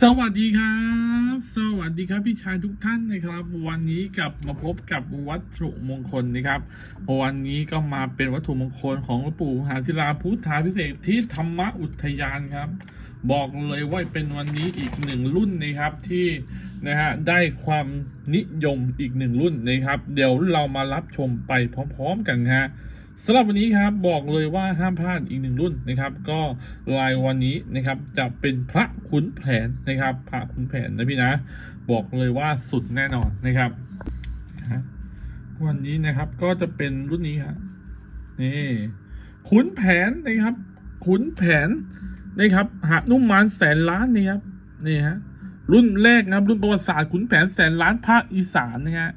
สวัสดีครับ สวัสดีครับพี่ชายทุกท่านนะครับ วันนี้กลับมาพบกับวัตถุมงคลนะครับ วันนี้ก็มาเป็นวัตถุมงคลของหลวงปู่มหาธิราพุทธาพิเศษที่ธรรมอุทยานครับ บอกเลยว่าเป็นวันนี้อีกหนึ่งรุ่นนะครับที่นะฮะได้ความนิยมอีกหนึ่งรุ่นนะครับ เดี๋ยวเรามารับชมไปพร้อม ๆ กันฮะ สำหรับวันนี้ครับบอกเลยว่าห้ามพลาดอีกหนึ่งรุ่นนะครับ ก็รายวันนี้นะครับจะเป็นพระขุนแผนนะครับ พระขุนแผนนะพี่นะ บอกเลยว่าสุดแน่นอนนะครับ วันนี้นะครับก็จะเป็นรุ่นนี้ครับนี่ขุนแผนนะครับ ขุนแผนนะครับหานุ่มมานแสนล้านนี่ครับนี่ฮะรุ่นแรกนะครับรุ่นประวัติศาสตร์ขุนแผนแสนล้านภาคอีสานนะฮะ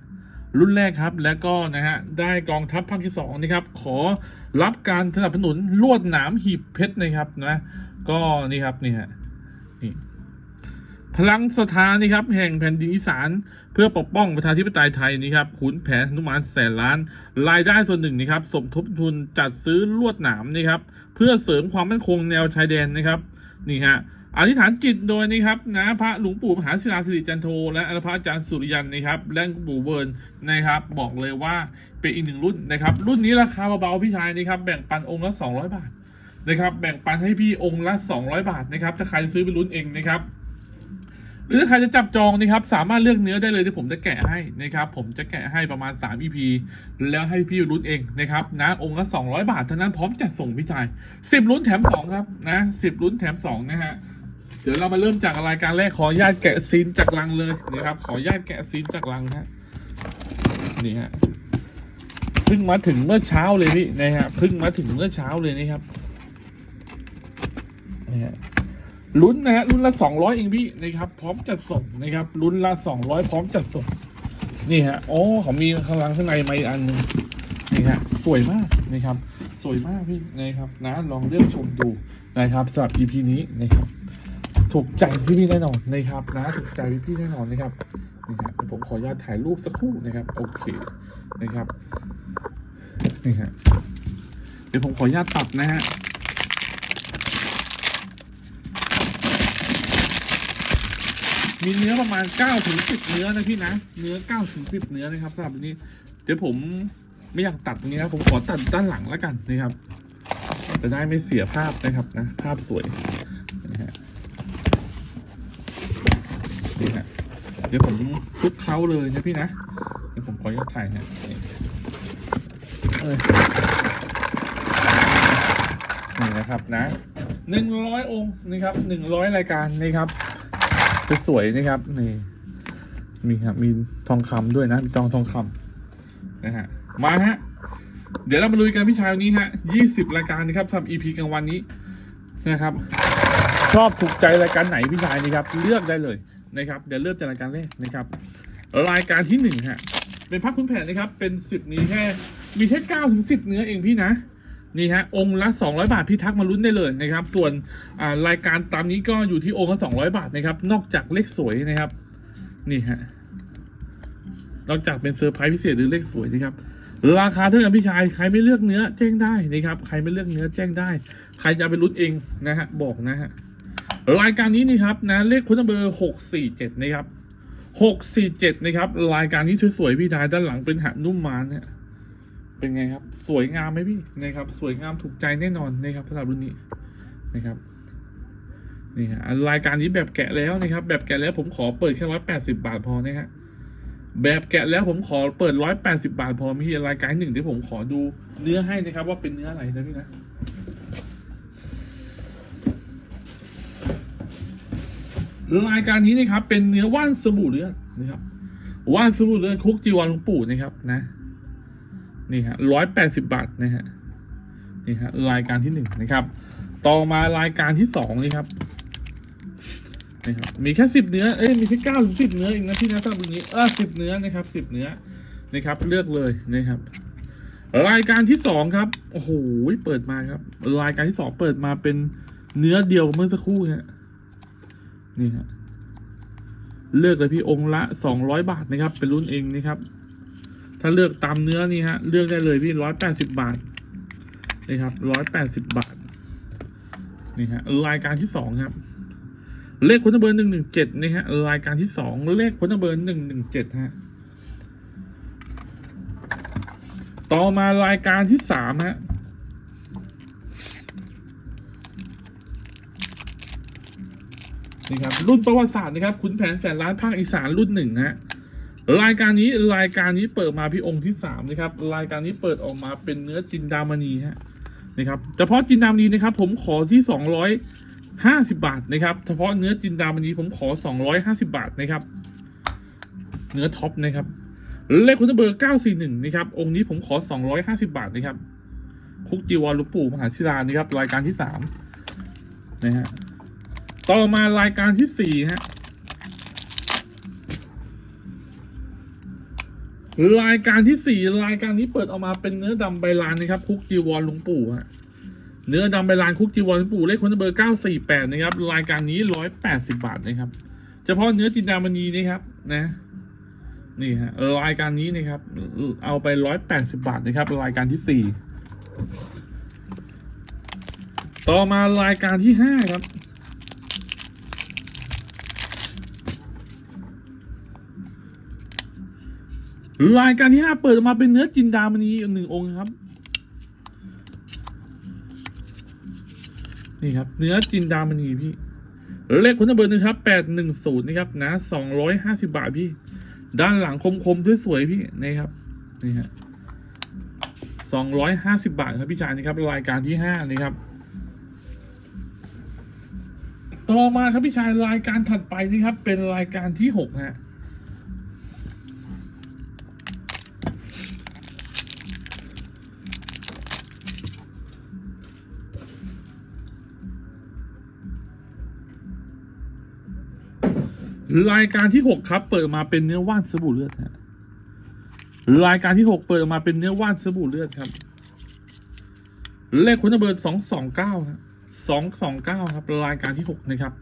รุ่นแรกครับ แล้วก็นะฮะได้กองทัพภาคที่สองนะครับขอรับการสนับสนุนลวดหนามหีบเพชรนะครับนะก็นี่ครับนี่ฮะนี่พลังสถานนี่ครับแห่งแผ่นดินอีสานเพื่อปกป้องประชาธิปไตยไทยนี่ครับขุนแผนนุมานแสนล้าน รายได้ส่วนหนึ่งนะครับสมทบทุนจัดซื้อลวดหนามนี่ครับเพื่อเสริมความมั่นคงแนวชายแดนนะครับนี่ฮะ อธิษฐานจิตโดยนะครับนะพระหลวงปู่มหาศิลาสิริจันโท และพระอาจารย์สุริยันนะครับและหลวงปู่เวิร์นนะครับ บอกเลยว่าเป็นอีกหนึ่งรุ่นนะครับ รุ่นนี้ราคาเบาๆพี่ชายนะครับแบ่งปันองค์ละ200 บาทนะครับ แบ่งปันให้พี่องค์ละ 200 บาทนะครับถ้าใครซื้อไปลุ้นเองนะครับหรือใครจะจับจองนะครับสามารถเลือกเนื้อได้เลยที่ผมจะแกะให้นะครับผมจะแกะให้ประมาณ 3 EP แล้วให้พี่ลุ้นเองนะครับนะองค์ละ200 บาทเท่านั้นพร้อมจัดส่งพี่ชาย 10ลุ้นแถม 2 ครับนะ10ลุ้นแถม 2 นะฮะ เดี๋ยวเรามาเริ่มจากรายการแรกขออนุญาตแกะซีนจากลังเลยนะครับ ขออนุญาตแกะซีนจากลังฮะนี่ฮะเพิ่งมาถึงเมื่อเช้าเลยพี่นะฮะเพิ่งมาถึงเมื่อเช้าเลยนะครับนี่ฮะลุ้นนะฮะรุ่นละสองร้อยเองพี่นะครับ พร้อมจัดส่งนะครับรุ่นละสองร้อยพร้อมจัดส่งนี่ฮะโอ้เขามีข้างลังข้างในมาอีกอันนึงนี่ฮะสวยมากนะครับ สวยมากพี่นะครับนะลองเลือกชมดูนะครับสำหรับ EP นี้นะครับ ถูกใจพี่ๆแน่นอนนะครับนะถูกใจพี่ๆแน่นอนนะครับนี่ฮะผมขออนุญาตถ่ายรูปสักครู่นะครับโอเคนะครับนี่ฮะเดี๋ยวผมขออนุญาตตัดนะฮะมีเนื้อประมาณ9ถึง10 เนื้อนะพี่นะ เนื้อ9ถึง10 เนื้อนะครับสำหรับนนี้ เดี๋ยวผมไม่อยากตัดตรงนี้นะผมขอตัดด้านหลังแล้วกันนะครับจะได้ไม่เสียภาพนะครับนะภาพสวยนะฮะ นี่ฮะ เดี๋ยวผมคลุกเคล้าเลยนะพี่นะ เดี๋ยวผมขออนุญาตถ่ายฮะนี่นะครับนะหนึ่งร้อยองค์นะครับหนึ่งร้อยรายการนะครับสวยๆนะครับนี่มีครับมีทองคำด้วยนะมีจองทองคำนะฮะมาฮะเดี๋ยวเรามาลุยกันพี่ชายวันนี้ฮะยี่สิบรายการนะครับสำหรับ EP กลางวันนี้นะครับ ชอบถูกใจรายการไหนพี่ชายนี่ครับ เลือกได้เลย นะครับเดี๋ยวเริ่มจากรายการแรกนะครับรายการที่หนึ่งฮะเป็นพักคุณแผนนะครับเป็นสิบนี้แค่มีแค่เก้าถึงสิบเนื้อเองพี่นะนี่ฮะองค์ละสองร้อยบาทพี่ทักมาลุ้นได้เลยนะครับ ส่วนรายการตามนี้ก็อยู่ที่องค์ละสองร้อยบาทนะครับ นอกจากเลขสวยนะครับ นี่ฮะนอกจากเป็นเซอร์ไพรส์พิเศษหรือเลขสวยนะครับ ราคาเท่ากันพี่ชายใครไม่เลือกเนื้อแจ้งได้นะครับ ใครไม่เลือกเนื้อแจ้งได้ ใครจะไปลุ้นเองนะฮะบอกนะฮะ รายการนี้นี่ครับนะเลขคุณเบอร์หกสี่เจ็ดนะครับหกสี่เจ็ดนะครับ รายการนี้สวยๆพี่ชายด้านหลังเป็นหันุ่มมานเนี่ยเป็นไงครับ สวยงามไหมพี่นะครับ สวยงามถูกใจแน่นอนนะครับสำหรับรุ่นนี้นะครับนี่ฮะรายการนี้แบบแกะแล้วนะครับ แบบแกะแล้วผมขอเปิดแค่ร้อยแปดสิบาทพอนะฮะแบบแกะแล้วผมขอเปิดร้อยแปดสิบาทพอมีรายการหนึ่งที่ผมขอดูเนื้อให้นะครับ ว่าเป็นเนื้ออะไรนะพี่นะ รายการนี้นะครับ เป็นเนื้อว่านสบู่เลือดนะครับว่านสบู่เลือดคุกจีวรหลวงปู่นะครับ นะ นี่ฮะร้อยแปดสิบบาทนะฮะนี่ฮะรายการที่หนึ่งนะครับ ต่อมารายการที่สองนี่ครับนี่ครับมีแค่สิบเนื้อเอ้ยมีแค่เก้าถึงสิบเนื้อเองนะที่นะสำหรับตรงนี้เออสิบเนื้อนะครับสิบเนื้อนะครับ เลือกเลยนะครับ รายการที่สองครับโอ้โหเปิดมาครับ รายการที่สองเปิดมาเป็นเนื้อเดียวเมื่อสักครู่ฮะ นี่ฮะเลือกเลยพี่องค์ละสองร้อยบาทนะครับ เป็นรุ่นเองนะครับ ถ้าเลือกตามเนื้อนี่ฮะเลือกได้เลยพี่ร้อยแปดสิบาทนี่ครับร้อยแปดสิบบาทนี่ฮะรายการที่สองครับ เลขคนเบอร์หนึ่งหนึ่งเจ็ดนะฮะรายการที่สองเลขคนเบอร์หนึ่งหนึ่งเจ็ดฮะต่อมารายการที่สามฮะ นี่ครับรุ่นประวัติศาสตร์นะครับขุนแผนแสนล้านภาคอีสานรุ่นหนึ่งฮะรายการนี้รายการนี้เปิดมาพี่องค์ที่สามนะครับรายการนี้เปิดออกมาเป็นเนื้อจินดามณีฮะนะครับเฉพาะจินดามณีนะครับ ผมขอที่สองร้อยห้าสิบาทนะครับเฉพาะเนื้อจินดามณีผมขอสองร้อยห้าสิบาทนะครับ เนื้อท็อปนะครับเลขคุณเบอร์เก้าสี่หนึ่งนะครับ องค์นี้ผมขอสองร้อยห้าสิบาทนะครับคุกจีวรลวงปู่มหาศิลานะครับรายการที่สามนะฮะ ต่อมารายการที่สี่ฮะ รายการที่สี่รายการนี้เปิดออกมาเป็นเนื้อดำใบลานนะครับ คุกจีวรหลวงปู่ฮะเนื้อดำใบลานคุกจีวรหลวงปู่เลขคนเบอร์เก้าสี่แปดนะครับ รายการนี้ร้อยแปดสิบาทนะครับ เฉพาะเนื้อจินดามณีนะครับ นะนี่ฮะรายการนี้นะครับ เอาไปร้อยแปดสิบาทนะครับ รายการที่สี่ต่อมารายการที่ห้าครับ รายการที่ห้าเปิดออกมาเป็นเนื้อจินดามณีหนึ่งองค์ครับ นี่ครับ เนื้อจินดามณีพี่เลขคุณเบอร์หนึ่งครับแปดหนึ่งศูนย์นะครับนะสองร้อยห้าสิบาทพี่ ด้านหลังคมๆสวยๆพี่นี่ครับนี่ฮะสองร้อยห้าสิบาทครับพี่ชายนี่ครับ รายการที่ห้านี่ครับ ต่อมาครับพี่ชายรายการถัดไปนี่ครับ เป็นรายการที่หกฮะ รายการที่หกครับ เปิดมาเป็นเนื้อว่านสบู่เลือดฮะรายการที่หกเปิดมาเป็นเนื้อว่านสบู่เลือดครับ เลขคุณเบอร์สองสองเก้าครับสองสองเก้าครับ รายการที่หกนะครับ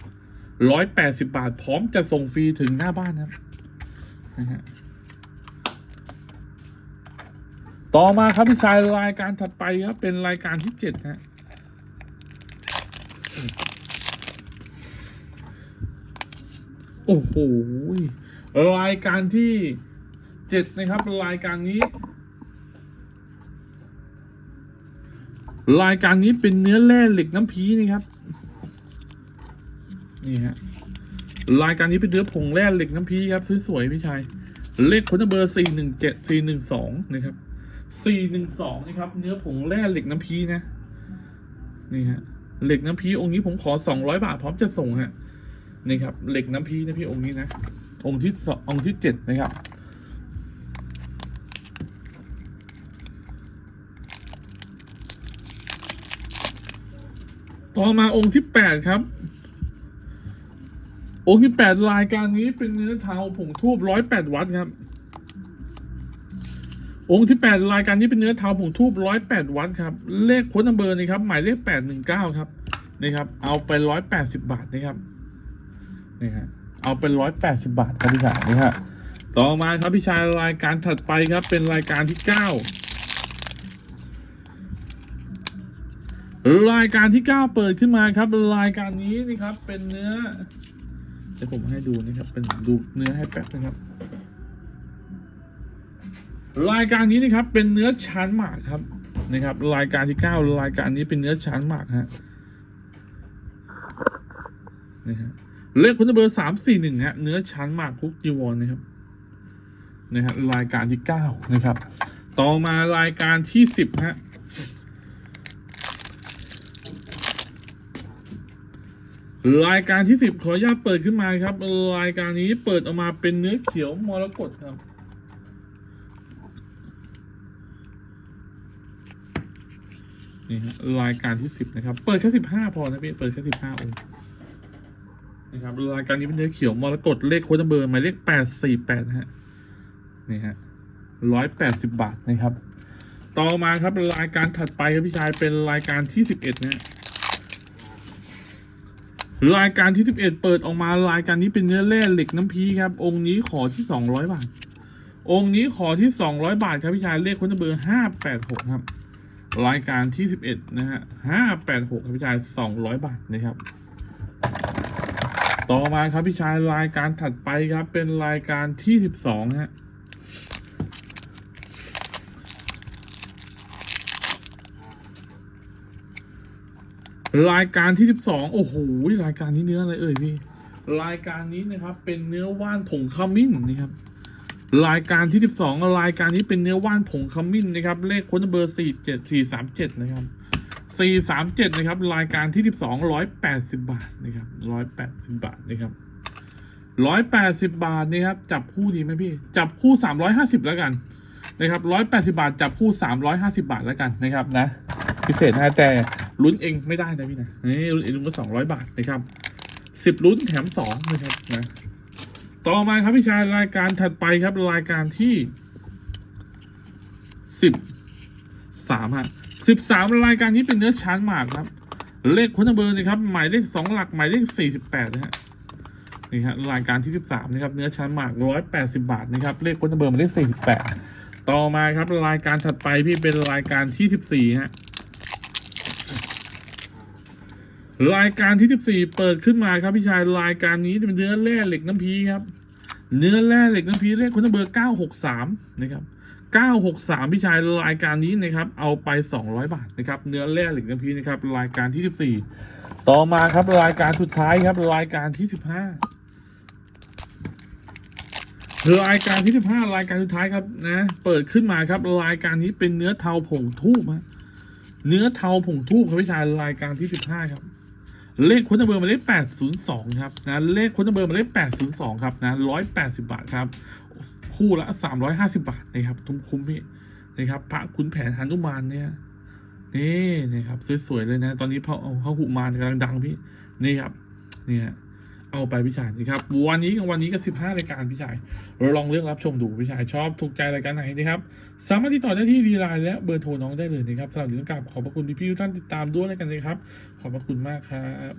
ร้อยแปดสิบาท พร้อมจะส่งฟรีถึงหน้าบ้านครับนะฮะต่อมาครับพี่ชายรายการถัดไปครับเป็นรายการที่เจ็ดฮะ โอ้โหรายการที่เจ็ดนะครับ รายการนี้ รายการนี้เป็นเนื้อแร่เหล็กน้ำพีนะครับ นี่ฮะรายการนี้เป็นเนื้อผงแร่เหล็กน้ำพีครับสวยๆพี่ชายเลขคนเบอร์สี่หนึ่งเจ็ดสี่หนึ่งสองนะครับสี่หนึ่งสองนะครับ เนื้อผงแร่เหล็กน้ำพีนะ นี่ฮะเหล็กน้ำพีองค์นี้ผมขอสองร้อยบาทพร้อมจะส่งฮะ นี่ครับเหล็กน้ำพีนะพี่องค์นี้นะองค์ที่สององค์ที่เจ็ดนะครับ ต่อมาองค์ที่แปดครับ องค์ที่แปดรายการนี้เป็นเนื้อเทาผงทูบร้อยแปดวัตต์ครับ องค์ที่แปดรายการนี้เป็นเนื้อเทาผงทูบร้อยแปดวัตต์ครับ เลขค้นัมเบอร์นี่ครับ หมายเลขแปดหนึ่งเก้าครับนี่ครับ เอาไปร้อยแปดสิบบาทนะครับ นี่ฮะเอาเป็นร้อยแปดสิบาทครับพี่ชายนี่ฮะต่อมาครับพี่ชายรายการถัดไปครับ เป็นรายการที่เก้ารายการที่เก้าเปิดขึ้นมาครับ รายการนี้นี่ครับ เป็นเนื้อเดี๋ยวผมให้ดูนะครับ เป็นดูเนื้อให้แป๊บนะครับ รายการนี้นะครับ เป็นเนื้อชันหมากครับนะครับ รายการที่เก้ารายการนี้เป็นเนื้อชันหมากฮะนี่ฮะ เลขคุณเบอร์สามสี่หนึ่งฮะเนื้อชั้นหมากคุกจีวรนะครับนะฮะรายการที่เก้านะครับ ต่อมารายการที่สิบฮะรายการที่สิบขออนุญาตเปิดขึ้นมาครับ รายการนี้เปิดออกมาเป็นเนื้อเขียวมรกตครับนี่ฮะรายการที่สิบนะครับ เปิดแค่สิบห้าพอนะพี่ เปิดแค่สิบห้าองค์ นะครับรายการนี้เป็นเนื้อเขียวมรกตเลขโค้ดเบอร์หมายเลขแปดสี่แปดฮะนี่ฮะร้อยแปดสิบบาทนะครับ ต่อมาครับรายการถัดไปครับพี่ชายเป็นรายการที่สิบเอ็ดนะฮะรายการที่สิบเอ็ดเปิดออกมารายการนี้เป็นเนื้อแร่เหล็กน้ำพีครับ องค์นี้ขอที่สองร้อยบาท องค์นี้ขอที่สองร้อยบาทครับพี่ชายเลขโค้ดเบอร์ห้าแปดหกครับรายการที่สิบเอ็ดนะฮะห้าแปดหกครับพี่ชายสองร้อยบาทนะครับ ต่อมาครับพี่ชายรายการถัดไปครับ เป็นรายการที่สิบสองฮะรายการที่ 12 โอ้โห รายการนี้เนื้ออะไรเอ่ยพี่ รายการนี้นะครับ เป็นเนื้อว่านผงขมิ้นนะครับ รายการที่ 12 รายการนี้เป็นเนื้อว่านผงขมิ้นนะครับ เลขค้นเบอร์ 47437 นะครับ 437 นะครับ รายการที่ 12 180 บาทนะครับ 180 บาทนะครับ 180 บาทนะครับจับคู่ดีไหมพี่ จับคู่ 350 แล้วกันนะครับ 180 บาท จับคู่ 350 บาทแล้วกันนะครับนะ พิเศษนะแต่ลุ้นเองไม่ได้นะพี่นะนี่ลุ้นเองลุ้นก็สองร้อยบาทนะครับสิบลุ้นแถมสองนะครับนะต่อมาครับพี่ชายรายการถัดไปครับรายการที่สิบสามฮะ สิบสามรายการนี้เป็นเนื้อชั้นหมากครับ เลขคนเบอร์นะครับ หมายเลขสองหลักหมายเลขสี่สิบแปดนะฮะนี่ฮะรายการที่สิบสามนะครับ เนื้อชั้นหมากร้อยแปดสิบาทนะครับ เลขคนเบอร์หมายเลขสี่สิบแปดต่อมาครับรายการถัดไปพี่เป็นรายการที่สิบสี่ฮะรายการที่14เปิดขึ้นมาครับพี่ชายรายการนี้จะเป็นเนื้อแร่เหล็กน้ำพีครับ เนื้อแร่เหล็กน้ำพีเลขคุณเบอร์963นะครับ 963 พี่ชายรายการนี้นะครับเอาไป 200 บาทนะครับเนื้อแร่เหล็กน้ำพีนะครับรายการที่ 14 ต่อมาครับรายการสุดท้ายครับรายการที่ 15 รายการที่ 15 รายการสุดท้ายครับนะเปิดขึ้นมาครับรายการนี้เป็นเนื้อเทาผงทูบฮะเนื้อเทาผงทูบครับพี่ชายรายการที่ 15 ครับเลขคนเบอร์มาเลข802 ครับนะเลขคนเบอร์มาเลข802 ครับนะ180 บาทครับ คู่ละ350บาทนะครับทุ่มคุ้มพี่นะครับ พระขุนแผนหนุมานเนี่ยนี่นะครับสวยๆเลยนะ ตอนนี้พระพระหุมานกำลังดังพี่นี่ครับเนี่ยเอาไปพี่ชายนะครับวันนี้กับวันนี้ก็15รายการพี่ชายเราลองเลือกรับชมดูพี่ชายชอบถูกใจรายการไหนนะครับสามารถติดต่อได้ที่ดีไลน์และเบอร์โทรน้องได้เลยนะครับสำหรับเรื่องการขอบพระคุณพี่ๆทุกท่านติดตามด้วยกันนะครับ ขอบพระคุณมากครับ